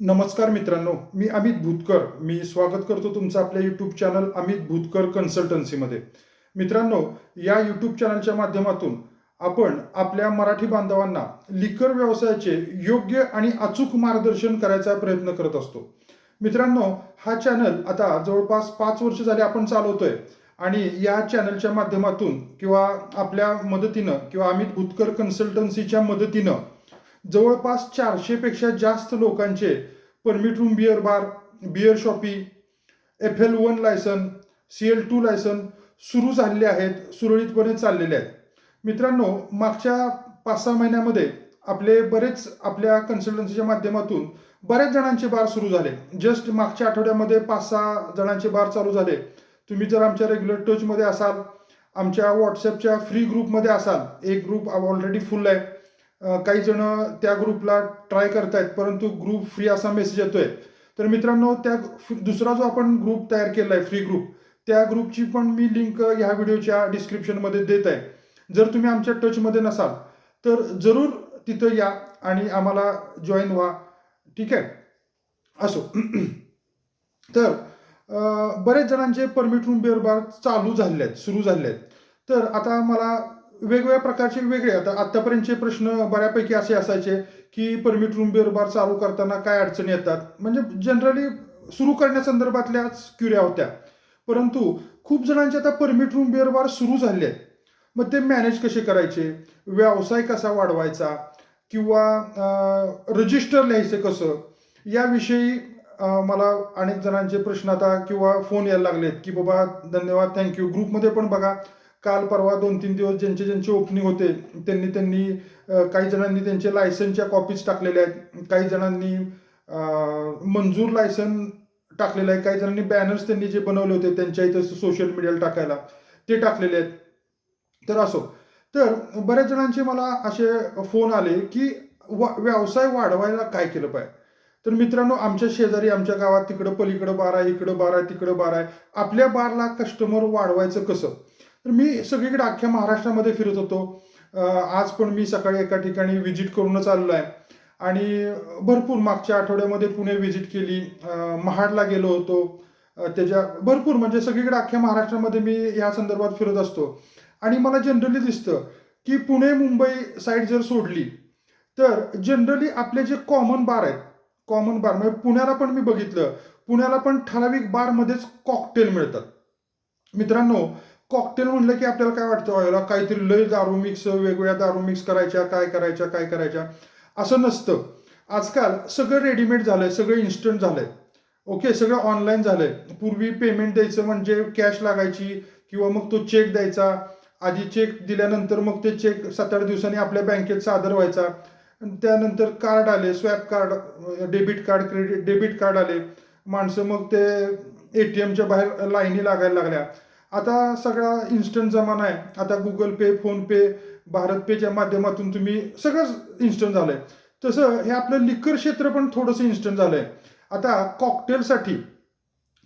नमस्कार मित्रांनो मी अमित भूतकर. मी स्वागत करतो तुमचं आपल्या यूट्यूब चॅनल अमित भूतकर कन्सल्टन्सीमध्ये मित्रांनो या यूट्यूब चॅनलच्या माध्यमातून आपण आपल्या मराठी बांधवांना लिकर व्यवसायाचे योग्य आणि अचूक मार्गदर्शन करायचा प्रयत्न करत असतो. मित्रांनो हा चॅनल आता जवळपास पाच वर्ष झाले आपण चालवतोय आणि या चॅनलच्या माध्यमातून किंवा आपल्या मदतीनं किंवा अमित भूतकर कन्सल्टन्सीच्या मदतीनं जवळपास चारशेपेक्षा जास्त लोकांचे permit room beer bar beer shoppe F L one license C L two license सुरू झालेले आहेत सुरळीतपणे चाललेले आहेत. मित्रांनो मागच्या पाच सहा महिन्यामध्ये आपले बरेच आपल्या कन्सल्टन्सीच्या माध्यमातून बऱ्याच जणांचे बार सुरू झाले. जस्ट मागच्या आठवड्यामध्ये पाच सहा जणांचे बार चालू झाले. तुम्ही जर आमच्या रेग्युलर टचमध्ये असाल आमच्या व्हॉट्सअपच्या फ्री ग्रुपमध्ये असाल एक ग्रुप ऑलरेडी फुल आहे. काही जण त्या ग्रुपला ट्राय करतायत परंतु ग्रुप फ्री असा मेसेज येतोय. तर मित्रांनो त्या दुसरा जो आपण ग्रुप तयार केला आहे फ्री ग्रुप त्या ग्रुपची पण मी लिंक ह्या व्हिडिओच्या डिस्क्रिप्शनमध्ये देत आहे. जर तुम्ही आमच्या टचमध्ये नसाल तर जरूर तिथं या आणि आम्हाला जॉईन व्हा. ठीक आहे? असो. तर बरेच जणांचे परमिट रूम बिअर चालू झाले आहेत सुरू झाले आहेत. तर आता मला वेगवेगळ्या प्रकारचे वेगळे. आता आतापर्यंतचे प्रश्न बऱ्यापैकी असे असायचे की परमिट रूम बेरोबार चालू करताना काय अडचणी येतात? म्हणजे जनरली सुरू करण्यासंदर्भातल्याच क्युऱ्या होत्या. परंतु खूप जणांचे आता परमिट रूम बेरोबार सुरू झाले आहेत. मग ते मॅनेज कसे करायचे? व्यवसाय कसा वाढवायचा? किंवा रजिस्टर लिहायचं कसं? याविषयी मला अनेक जणांचे प्रश्न आता किंवा फोन यायला लागलेत की बाबा धन्यवाद थँक्यू ग्रुपमध्ये पण बघा. काल परवा दोन तीन दिवस ज्यांचे ज्यांचे ओपनिंग होते त्यांनी त्यांनी काही जणांनी त्यांचे लायसनच्या कॉपीज टाकलेल्या आहेत. काही जणांनी मंजूर लायसन टाकलेलं आहे. काही जणांनी बॅनर्स त्यांनी जे बनवले होते त्यांच्या इथं सोशल मीडियाला टाकायला ते टाकलेले आहेत. तर असो. तर बऱ्याच जणांचे मला असे फोन आले की वा व्यवसाय वाढवायला काय केलं पाहिजे? तर मित्रांनो आमच्या शेजारी आमच्या गावात तिकडं पलीकडं बार आहे इकडं बार आहे तिकडं बार आहे. आपल्या बारला कस्टमर वाढवायचं कसं? तर मी सगळीकडे अख्ख्या महाराष्ट्रामध्ये फिरत होतो. आज पण मी सकाळी एका ठिकाणी व्हिजिट करूनच आलेलो आहे. आणि भरपूर मागच्या आठवड्यामध्ये पुणे व्हिजिट केली. महाडला गेलो होतो. त्याच्या भरपूर म्हणजे सगळीकडे अख्ख्या महाराष्ट्रामध्ये मी या संदर्भात फिरत असतो. आणि मला जनरली दिसतं की पुणे मुंबई साईड जर सोडली तर जनरली आपले जे कॉमन बार आहेत कॉमन बार म्हणजे पुण्याला पण मी बघितलं. पुण्याला पण ठराविक बारमध्येच कॉकटेल मिळतात. मित्रांनो कॉकटेल म्हणलं की आपल्याला काय वाटतं व्हायला काहीतरी लय दारू मिक्स वेगवेगळ्या दारू मिक्स करायच्या काय करायच्या काय करायच्या. असं नसतं. आजकाल सगळं रेडीमेड झालंय सगळं इन्स्टंट झालंय. ओके सगळं ऑनलाईन झालंय. पूर्वी पेमेंट द्यायचं म्हणजे कॅश लागायची किंवा मग तो चेक द्यायचा. आधी चेक दिल्यानंतर मग ते चेक सात आठ दिवसांनी आपल्या बँकेत सादर व्हायचा. त्यानंतर कार्ड आले swipe card debit card credit debit card आले. माणसं मग ते ए टी एमच्या बाहेर लाईनी लागायला लागल्या. आता सगळा इन्स्टंट जमाना आहे. आता Google Pay PhonePe Bharat पेच्या माध्यमातून तुम्ही सगळंच इन्स्टंट झालंय. तसं हे आपलं लिकर क्षेत्र पण थोडंसं इन्स्टंट झालंय. आता कॉकटेलसाठी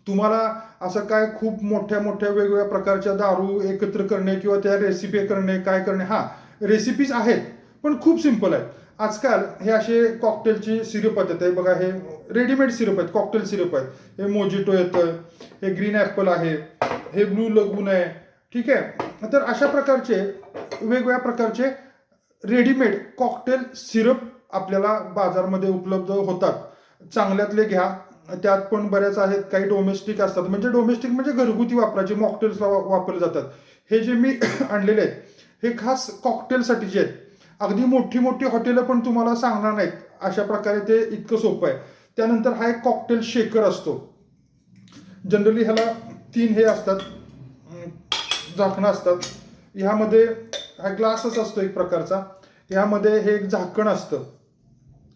तुम्हाला असं काय खूप मोठ्या मोठ्या वेगवेगळ्या प्रकारच्या दारू एकत्र करणे किंवा त्या रेसिपी करणे काय करणे हा रेसिपीज आहेत पण खूप सिंपल आहेत. आजकाल हे असे कॉकटेलची सिरप येत आहे बघा हे रेडीमेड सिरप आहेत कॉकटेल सिरप आहेत. हे मोजिटो येतं हे ग्रीन ॲपल आहे हे ब्लू लगून आहे. ठीक आहे? तर अशा प्रकारचे वेगवेगळ्या प्रकारचे रेडीमेड कॉकटेल सिरप आपल्याला बाजारमध्ये उपलब्ध होतात. चांगल्यातले घ्या. त्यात पण बऱ्याच आहेत काही डोमेस्टिक असतात. म्हणजे डोमेस्टिक म्हणजे घरगुती वापराचे मॉकटेल्सला वापरले जातात. हे जे मी आणलेले आहेत हे खास कॉकटेलसाठीचे आहेत अगदी मोठी मोठी हॉटेलं पण तुम्हाला सांगणार नाहीत. अशा प्रकारे ते इतकं सोपं आहे. त्यानंतर हा एक कॉकटेल शेकर असतो. जनरली ह्याला तीन हे असतात. झाकणं असतात. ह्यामध्ये हा ग्लासच असतो एक प्रकारचा. ह्यामध्ये हे एक झाकण असतं.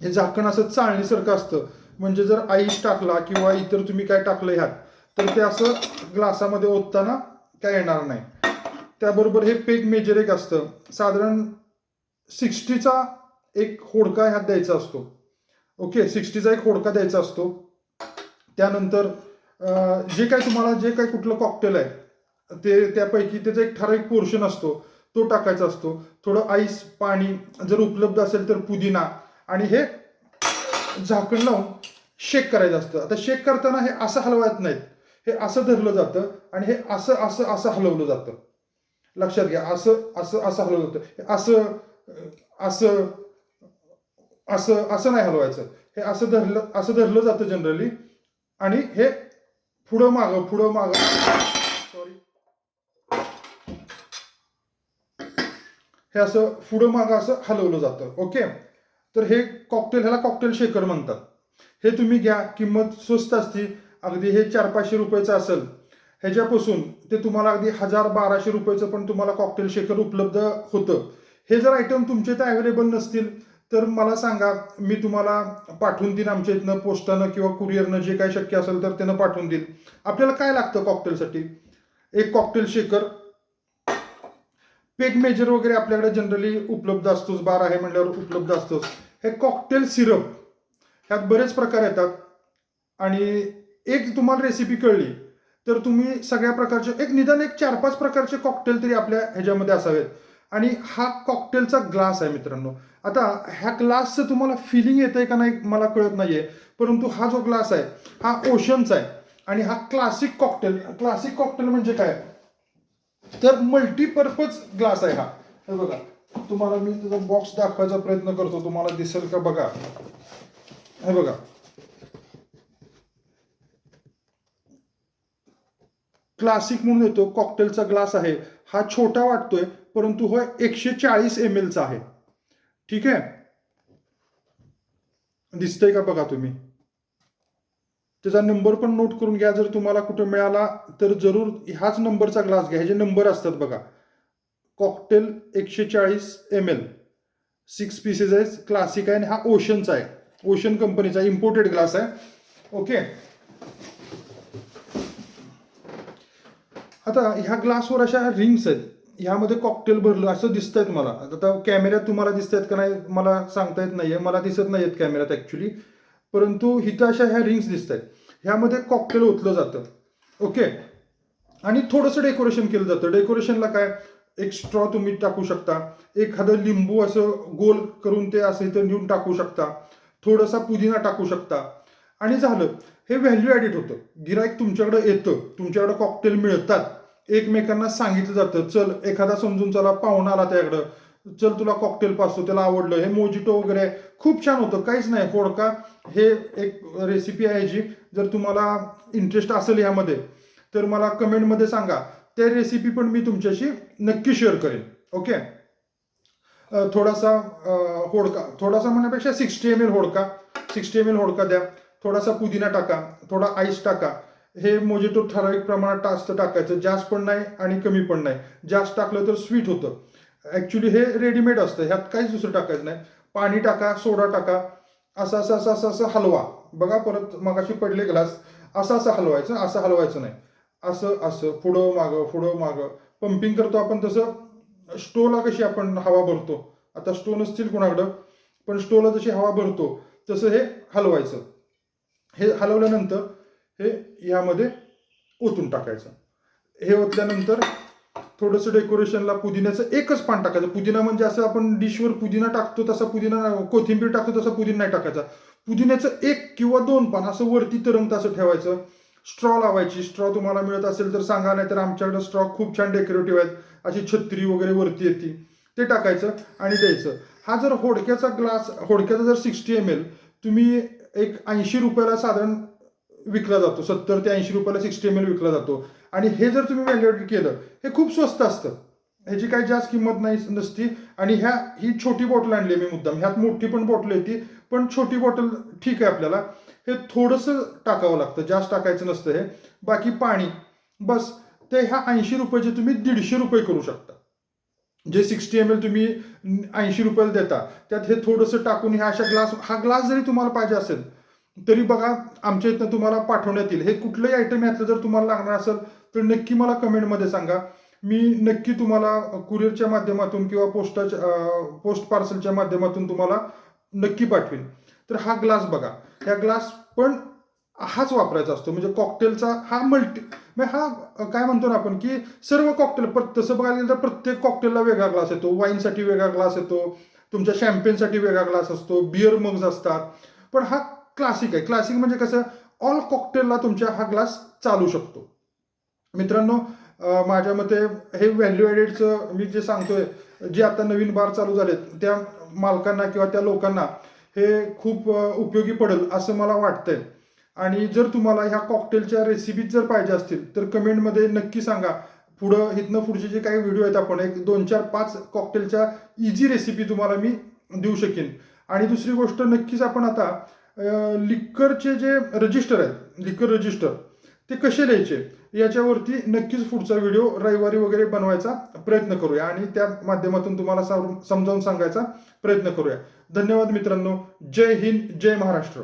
हे झाकण असं चाळणीसारखं असतं. म्हणजे जर आईस टाकला किंवा इतर तुम्ही काय टाकलं ह्यात तर ते असं ग्लासामध्ये ओतताना काय येणार नाही. त्याबरोबर हे पेग मेजर एक असतं. साधारण सिक्स्टीचा एक होडका ह्यात द्यायचा असतो. ओके सिक्स्टीचा एक होडका द्यायचा असतो. त्यानंतर जे काय तुम्हाला जे काय कुठलं कॉकटेल आहे ते त्यापैकी त्याचा एक ठराविक पोर्शन असतो. तो टाकायचा असतो. थोडं आईस पाणी जर उपलब्ध असेल तर पुदिना आणि हे झाकण लावून शेक करायचं असतं. आता शेक करताना हे असं हलवत नाहीत. हे असं धरलं जातं आणि हे असं असं असं हलवलं जातं. लक्षात घ्या असं असं असं हलवलं जातं. हे असं असं असं असं नाही हलवायचं. हे असं धरलं असं धरलं जातं जनरली आणि हे पुढं माग पुढं माग. सॉरी हे असं पुढं माग असं हलवलं जातं. ओके तर हे कॉकटेल ह्याला कॉकटेल शेकर म्हणतात. हे तुम्ही घ्या. किंमत स्वस्त असते. अगदी हे चार पाचशे रुपयाचं असेल. ह्याच्यापासून ते तुम्हाला अगदी हजार बाराशे रुपयाचं पण तुम्हाला कॉकटेल शेकर उपलब्ध होतं. हे जर आयटम तुमच्या इथं अवेलेबल नसतील तर मला सांगा मी तुम्हाला पाठवून देईन आमच्या इथनं पोस्टानं किंवा कुरिअरनं जे काही शक्य असेल तर त्यानं पाठवून देईन. आपल्याला काय लागतं कॉकटेलसाठी एक कॉकटेल शेकर पेग मेजर वगैरे आपल्याकडे जनरली उपलब्ध असतोच बार आहे म्हणल्यावर उपलब्ध असतोच. हे कॉकटेल सिरप ह्यात बरेच प्रकार येतात. आणि एक तुम्हाला रेसिपी कळली तर तुम्ही सगळ्या प्रकारचे एक निदान एक चार पाच प्रकारचे कॉकटेल तरी आपल्या ह्याच्यामध्ये असावेत. आणि हा कॉकटेलचा ग्लास आहे मित्रांनो. आता ह्या ग्लासचं तुम्हाला फिलिंग येतंय का नाही मला कळत नाहीये परंतु हा जो ग्लास आहे हा ओशनचा आहे आणि हा क्लासिक कॉकटेल क्लासिक कॉकटेल म्हणजे काय? तर मल्टीपर्पज ग्लास आहे हा. हे बघा तुम्हाला मी त्याचा बॉक्स दाखवायचा प्रयत्न करतो तुम्हाला दिसेल का बघा. हे बघा. क्लासिक म्हणून येतो कॉकटेलचा ग्लास आहे. हा छोटा वाटतोय परंतु हो एकशे चाळीस एम एलचा आहे. ठीक आहे? दिसतंय का बघा तुम्ही? त्याचा नंबर पण नोट करून घ्या जर तुम्हाला कुठं मिळाला तर जरूर हाच नंबरचा ग्लास घ्या. हे जे नंबर असतात बघा. कॉकटेल एकशे चाळीस एम एल सिक्स पीसेस आहे क्लासिक आहे आणि हा ओशनचा आहे. ओशन कंपनीचा इम्पोर्टेड ग्लास आहे. ओके आता ह्या ग्लासवर अशा रिंग्स आहेत. ह्यामध्ये कॉकटेल भरलं असं दिसत आहेत मला आता कॅमेऱ्यात तुम्हाला दिसत आहेत का नाही मला सांगता येत नाही आहे मला दिसत नाही आहेत कॅमेऱ्यात ॲक्च्युली परंतु इथं अशा ह्या रिंग्स दिसत आहेत ह्यामध्ये कॉकटेल ओतलं जातं. ओके आणि थोडंसं डेकोरेशन केलं जातं. डेकोरेशनला काय? एक स्ट्रॉ तुम्ही टाकू शकता. एखादं लिंबू असं गोल करून ते असं इथं नेऊन टाकू शकता. थोडासा पुदिना टाकू शकता. आणि झालं. हे व्हॅल्यू ॲडिट होतं. गिराईक तुमच्याकडे येतं. तुमच्याकडे कॉकटेल मिळतात. एकमेकांना सांगितलं जातं चल एखादा समजून चला पाहुणा आला त्याकडं. चल तुला कॉकटेल पासतो त्याला आवडलं. हे मोजिटो वगैरे खूप छान होतं काहीच नाही. होडका हे एक रेसिपी आहे जी जर तुम्हाला इंटरेस्ट असेल यामध्ये तर मला कमेंटमध्ये सांगा. त्या रेसिपी पण मी तुमच्याशी नक्की शेअर करेन. ओके थोडासा होडका थोडासा म्हणण्यापेक्षा sixty M L vodka sixty M L vodka द्या. थोडासा पुदिना टाका थोडा आईस टाका. हे मोजिटो ठराविक प्रमाणात जास्त टाकायचं. जास्त पण नाही आणि कमी पण नाही. जास्त टाकलं तर स्वीट होतं. ॲक्च्युली हे रेडीमेड असतं. ह्यात काहीच दुसरं टाकायचं नाही. पाणी टाका सोडा टाका. असं असं असं असं असं हलवा. बघा परत मगाशी पडले ग्लास असं असं हलवायचं असं हलवायचं नाही. असं असं पुढं मागं पुढं मागं. पंपिंग करतो आपण तसं. स्टोला कशी आपण हवा भरतो? आता स्टो नसतील कोणाकडं? पण स्टोला जशी हवा भरतो तसं हे हलवायचं. हे हलवल्यानंतर हे यामध्ये ओतून टाकायचं. हे ओतल्यानंतर थोडंसं डेकोरेशनला पुदिन्याचं एकच पान टाकायचं. पुदिना म्हणजे असं आपण डिशवर पुदिना टाकतो तसा पुदिना कोथिंबीर टाकतो तसा पुदिना नाही टाकायचा. पुदिन्याचं एक किंवा दोन पान असं वरती तरंगत असं ठेवायचं. स्ट्रॉ लावायची. स्ट्रॉ तुम्हाला मिळत असेल तर सांगा नाही तर आमच्याकडे स्ट्रॉ खूप छान डेकोरेटिव्ह आहेत. अशी छत्री वगैरे वरती येते. ते टाकायचं आणि द्यायचं. हा जर होडक्याचा ग्लास होडक्याचा जर सिक्स्टी एम एल तुम्ही एक ऐंशी रुपयाला साधारण विकला जातो. सत्तर ते ऐंशी रुपयाला सिक्स्टी एम एल विकला जातो. आणि हे जर तुम्ही व्हॅल्युएटेड केलं हे खूप स्वस्त असतं. ह्याची काही जास्त किंमत नाही नसती. आणि ह्या ही छोटी बॉटल आणली मी मुद्दाम. ह्यात मोठी पण बॉटल येते पण छोटी बॉटल ठीक आहे आपल्याला. हे थोडंसं टाकावं लागतं. जास्त टाकायचं नसतं हे. बाकी पाणी. बस. ते ह्या ऐंशी रुपयाचे तुम्ही दीडशे रुपये करू शकता. जे सिक्स्टी एम एल तुम्ही ऐंशी रुपयाला देता त्यात हे थोडंसं टाकून ह्या अशा ग्लास हा ग्लास जरी तुम्हाला पाहिजे असेल तरी बघा आमच्या इथनं तुम्हाला पाठवण्यात येईल. हे कुठलंही आयटम यातलं जर तुम्हाला लागणार असेल तर नक्की मला कमेंटमध्ये सांगा. मी नक्की तुम्हाला कुरिअरच्या माध्यमातून किंवा पोस्टाच्या पोस्ट पार्सलच्या माध्यमातून तुम्हाला नक्की पाठवेन. तर हा ग्लास बघा. ह्या ग्लास पण हाच वापरायचा असतो. म्हणजे कॉकटेलचा हा मल्टी म्हणजे हा काय म्हणतो ना आपण की सर्व कॉकटेल पर तसं बघायला गेलं तर प्रत्येक कॉकटेलला वेगळा ग्लास येतो. वाईनसाठी वेगळा ग्लास येतो. तुमच्या शॅम्पेनसाठी वेगळा ग्लास असतो. बिअर मग्स असतात. पण हा क्लासिक आहे. क्लासिक म्हणजे कसं ऑल कॉकटेलला तुमच्या हा ग्लास चालू शकतो. मित्रांनो माझ्या मते हे व्हॅल्यू ॲडेडचं मी जे सांगतोय जे आता नवीन बार चालू झालेत त्या मालकांना किंवा त्या लोकांना हे खूप उपयोगी पडेल असं मला वाटतंय. आणि जर तुम्हाला ह्या कॉकटेलच्या रेसिपीज जर पाहिजे असतील तर कमेंटमध्ये नक्की सांगा. पुढं इथनं पुढचे जे काही व्हिडिओ आहेत आपण एक दोन चार पाच कॉकटेलच्या इझी रेसिपी तुम्हाला मी देऊ शकेन. आणि दुसरी गोष्ट नक्कीच आपण आता लिक्करचे जे रजिस्टर आहेत लिक्कर रजिस्टर ते कसे लिहायचे? याच्यावरती नक्कीच पुढचा व्हिडिओ रविवारी वगैरे बनवायचा प्रयत्न करूया आणि त्या माध्यमातून तुम्हाला समजावून सांगायचा प्रयत्न करूया. धन्यवाद मित्रांनो. जय हिंद जय महाराष्ट्र.